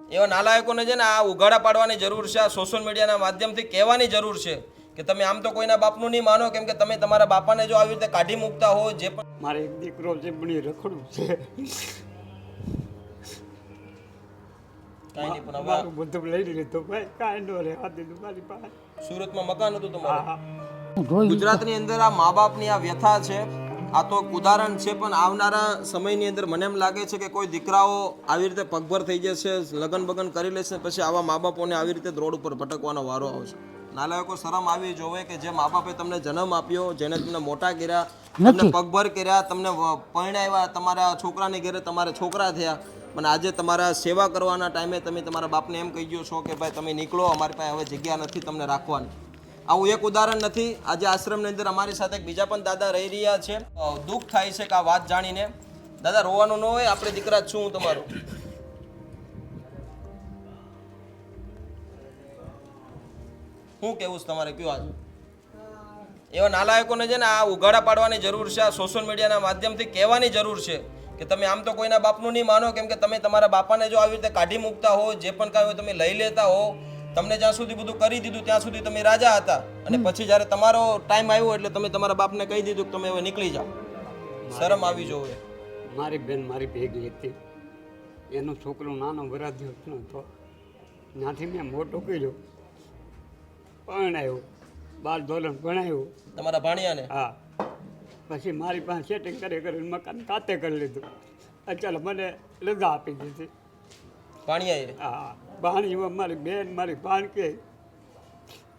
એવા નાલાયકોને છે ને આ ઉઘાડા પાડવાની જરૂર છે આ સોશિયલ મીડિયાના માધ્યમથી કહેવાની જરૂર છે કે તમે આમ તો કોઈના બાપનું નહીં માનો કેમ કે તમે તમારા બાપાને જો આવી રીતે કાઢી મૂકતા હો જે પણ મારે એક દીકરો છે પણ એ રખડું છે. કાંઈ નહીં પણ હવે મારું બધું લઈ લીધું ભાઈ કાંઈ નો રહેવા દીધું મારી પાસે. સુરતમાં મકાન હતું તમારું? ગુજરાતની અંદર આ મા બાપની આ વ્યથા છે આ તો એક ઉદાહરણ છે પણ આવનારા સમયની અંદર મને એમ લાગે છે કે કોઈ દીકરાઓ આવી રીતે પગભર થઈ જશે લગ્ન બગન કરી લેશે પછી આવા મા બાપોને આવી રીતે રોડ ઉપર ભટકવાનો વારો આવશે. નાલાયકો શરમ આવી જોવે કે જે મા બાપે તમને જન્મ આપ્યો જેને તમને મોટા કર્યા તમને પગભર કર્યા તમને પરણાવ્યા તમારા છોકરાને ઘેરે તમારે છોકરા થયા પણ આજે તમારા સેવા કરવાના ટાઈમે તમે તમારા બાપને એમ કહી ગયો છો કે ભાઈ તમે નીકળો અમારી પાસે હવે જગ્યા નથી તમને રાખવાની. આવું એક ઉદાહરણ નથી. આજે આશ્રમની અંદર અમારી સાથે બીજા પણ દાદા રહી રહ્યા છે. દુઃખ થાય છે કે આ વાત જાણીને. દાદા, રોવાનું ન હોય, આપણે દીકરા છું હું તમારું. શું કેવું છે તમારે, કયું આજે એવા નાલાયકોને છે ને આ ઉઘાડા પાડવાની જરૂર છે, આ સોશિયલ મીડિયાના માધ્યમથી કહેવાની જરૂર છે કે તમે આમ તો કોઈના બાપનું નહીં માનો, કેમ કે તમે તમારા બાપાને જો આવી રીતે કાઢી મૂકતા હો, જે પણ કાંઈ હોય તમે લઈ લેતા હો તમને જ્યાં સુધી બધું કરી દીધું ત્યાં સુધી તમે રાજા હતા. અને પછી જ્યારે તમારો ટાઈમ આવ્યો એટલે તમે તમારા બાપને કહી દીધું કે તમે હવે નીકળી જાઓ. શરમ આવી જોવે. મારી બેન મારી ભેગી હતી. એનો છોકરો નાનો વરાધ્યો હતો. ત્યાંથી મેં મોટો કર્યો. ભણાવ્યો બાર ધોરણ ભણાયો. તમારા ભાણિયાને? હા. પછી મારી પાસે સેટિંગ કરી કરીને મકાન કાતે કરી લીધું. ચાલો મને રજા આપી દીધી. ભાણિયાએ હા પાણીમાં મારી બેન મારી ભાણ કે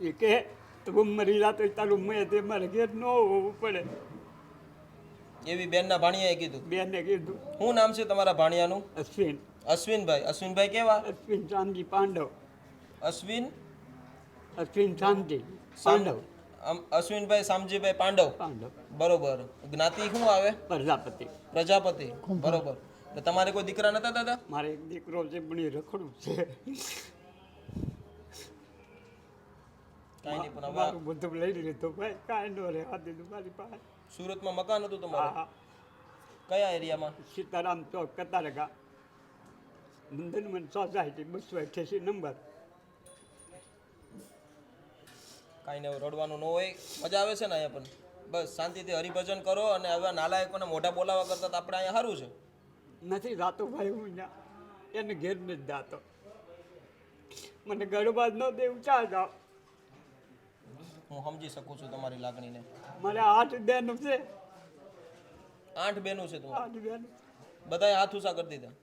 એ કે તું મરી જાતો તારું મેં તે મારે ઘેર ન હોવું પડે. એવી બેનના ભાણિયાએ કીધું? બેનને કીધું. શું નામ છે તમારા ભાણિયાનું? અશ્વિન. અશ્વિનભાઈ. અશ્વિનભાઈ કેવા? અશ્વિન શામજી પાંડવ. અશ્વિન? અશ્વિન શામજી પાંડવ. અશ્વિનભાઈ શામજીભાઈ પાંડવ. પાંડવ. બરોબર. જ્ઞાતિ શું આવે? પ્રજાપતિ. પ્રજાપતિ. બરોબર. તો તમારે કોઈ દીકરા નતા દાદા? મારે એક દીકરો છે પણ એ રખડું છે. કાંઈ નહીં પણ હવે મારું બધું લઈ લીધું ભાઈ. કાંઈ ન રહેવા દીધું મારી પાસે. સુરતમાં મકાન હતું તમારું? હા કયા એરિયામાં? સીતારામ ચોક કતારગા નંદનવન સોસાયટી બસો અઠ્યાસી નંબર. કાંઈ નહીં રડવાનું ન હોય. મજા આવે છે ને અહીંયા પણ? બસ શાંતિથી હરિભજન કરો અને હવે નાલાયકોને મોઢા બોલાવા કરતા આપણે અહીંયા સારું છે. નથી જાતો ભાઈ હું ના એને ઘેર નથી જાતો. મને ગરબા ન દેવું ચા જાઓ હું સમજી શકું છું તમારી લાગણીને. મારે આઠ બેન છે. આઠ બેનું છે તો. આઠ બેન. બધાએ હાથ ઉષા કરી દીધા.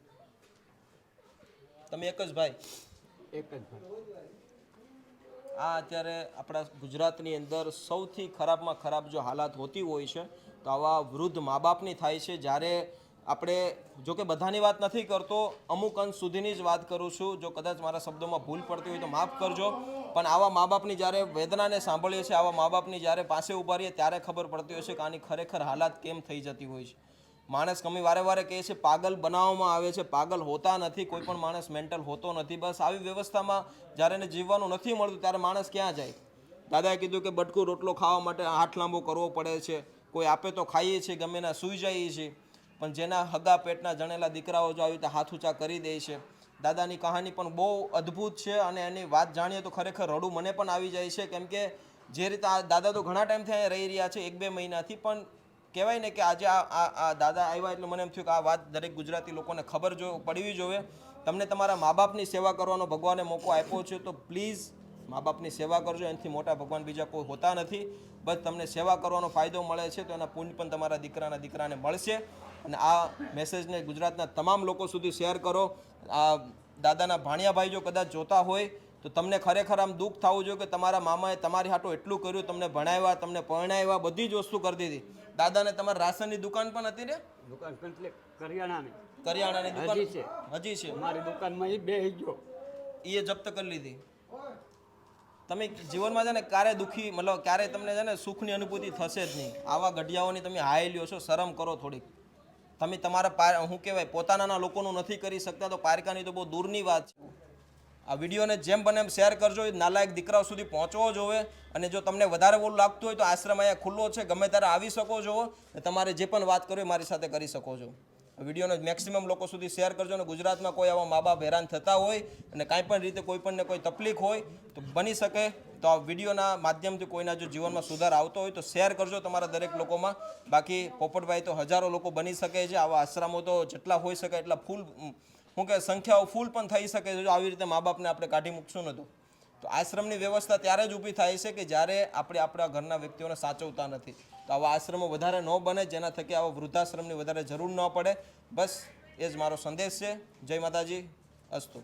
તમે એક જ ભાઈ. એક જ ભાઈ. આ અત્યારે આપણા ગુજરાતની અંદર સૌથી ખરાબમાં ખરાબ જો હાલાત હોતી હોય છે તો આવા વૃદ્ધ મા બાપની થાય છે જ્યારે આપણે જો કે બધાની વાત નથી કરતો, અમુક અંશ સુધીની જ વાત કરું છું. જો કદાચ મારા શબ્દોમાં ભૂલ પડતી હોય તો માફ કરજો. પણ આવા મા બાપની જ્યારે વેદનાને સાંભળીએ છીએ, આવા મા બાપની જ્યારે પાસે ઊભા રહીએ, ત્યારે ખબર પડતી હોય છે કે આની ખરેખર હાલાત કેમ થઈ જતી હોય છે. માણસ ગમે વારે વારે કહે છે, પાગલ બનાવવામાં આવે છે, પાગલ હોતા નથી, કોઈ પણ માણસ મેન્ટલ હોતો નથી. બસ આવી વ્યવસ્થામાં જ્યારે એને જીવવાનું નથી મળતું, ત્યારે માણસ ક્યાં જાય? દાદાએ કીધું કે બટકું રોટલો ખાવા માટે હાથ લાંબો કરવો પડે છે. કોઈ આપે તો ખાઈએ છીએ, ગમે ના સૂઈ જઈએ છીએ. પણ જેના હગા પેટના જણેલા દીકરાઓ જો આવી રીતે હાથ ઊંચા કરી દે છે, દાદાની કહાની પણ બહુ અદ્ભુત છે અને એની વાત જાણીએ તો ખરેખર રડું મને પણ આવી જાય છે. કેમ કે જે રીતે આ દાદા તો ઘણા ટાઈમથી અહીંયા રહી રહ્યા છે, એક બે મહિનાથી, પણ કહેવાય ને કે આજે આ આ દાદા આવ્યા એટલે મને એમ થયું કે આ વાત દરેક ગુજરાતી લોકોને ખબર જો, પડવી જોઈએ તમને તમારા મા બાપની સેવા કરવાનો ભગવાને મોકો આપ્યો છે, તો પ્લીઝ મા બાપની સેવા કરજો એનાથી મોટા ભગવાન બીજા કોઈ હોતા નથી. બસ તમને સેવા કરવાનો ફાયદો મળે છે તો એના પુણ્ય પણ તમારા દીકરાના દીકરાને મળશે. અને આ મેસેજને ગુજરાતના તમામ લોકો સુધી શેર કરો. આ દાદાના ભાણિયાભાઈ જો કદાચ જોતા હોય તો તમને ખરેખર આમ દુઃખ થવું જોઈએ કે તમારા મામાએ તમારી હાટો એટલું કર્યું તમને ભણાવ્યા તમને પરણાવ્યા બધી જ વસ્તુ કરી દીધી. દાદાને તમારા રાશનની દુકાન પણ હતી ને? દુકાન કરિયાણાની. કરિયાણાની દુકાન? હજી છે. હજી છે? મારી દુકાનમાં એ બે ગયો. એ જપ્ત કરી લીધી. તમે જીવનમાં છે ને ક્યારે દુઃખી, મતલબ ક્યારે તમને છે ને સુખની અનુભૂતિ થશે જ નહીં. આવા ગઢિયાઓની તમે હાય લ્યો છો, શરમ કરો થોડીક. તમે તમારા શું કહેવાય પોતાના લોકોનું નથી કરી શકતા તો પારકાની તો બહુ દૂરની વાત છે. આ વિડીયોને જેમ બને એમ શેર કરજો નાલાયક દીકરાઓ સુધી પહોંચવો જોવે. અને જો તમને વધારે બોલું લાગતું હોય તો આશ્રમ અહીંયા ખુલ્લો છે, ગમે ત્યારે આવી શકો છો. તમારે જે પણ વાત કરવી મારી સાથે કરી શકો છો. વિડીયોને મેક્સિમમ લોકો સુધી શેર કરજો અને ગુજરાતમાં કોઈ આવા મા બાપ હેરાન થતા હોય અને કાંઈ પણ રીતે કોઈ પણને કોઈ તકલીફ હોય, તો બની શકે. તો આ વિડીયોના માધ્યમથી કોઈના જો જીવનમાં સુધાર આવતો હોય, તો શેર કરજો તમારા દરેક લોકોમાં. બાકી પોપટભાઈ તો હજારો લોકો બની શકે છે, આવા આશ્રમો તો જેટલા હોઈ શકે એટલા ફૂલ શું કે સંખ્યાઓ ફૂલ પણ થઈ શકે છે, જો આવી રીતે મા બાપને આપણે કાઢી મૂકશું ને તો. તો આશ્રમની વ્યવસ્થા ત્યારે જ ઊભી થાય છે કે જ્યારે આપણે આપણા ઘરના વ્યક્તિઓને સાચવતા નથી. તો આવા આશ્રમો વધારે ન બને, જેના થકી આવા વૃદ્ધાશ્રમની વધારે જરૂર ન પડે. બસ, એ જ મારો સંદેશ છે. જય માતાજી. અસ્તુ.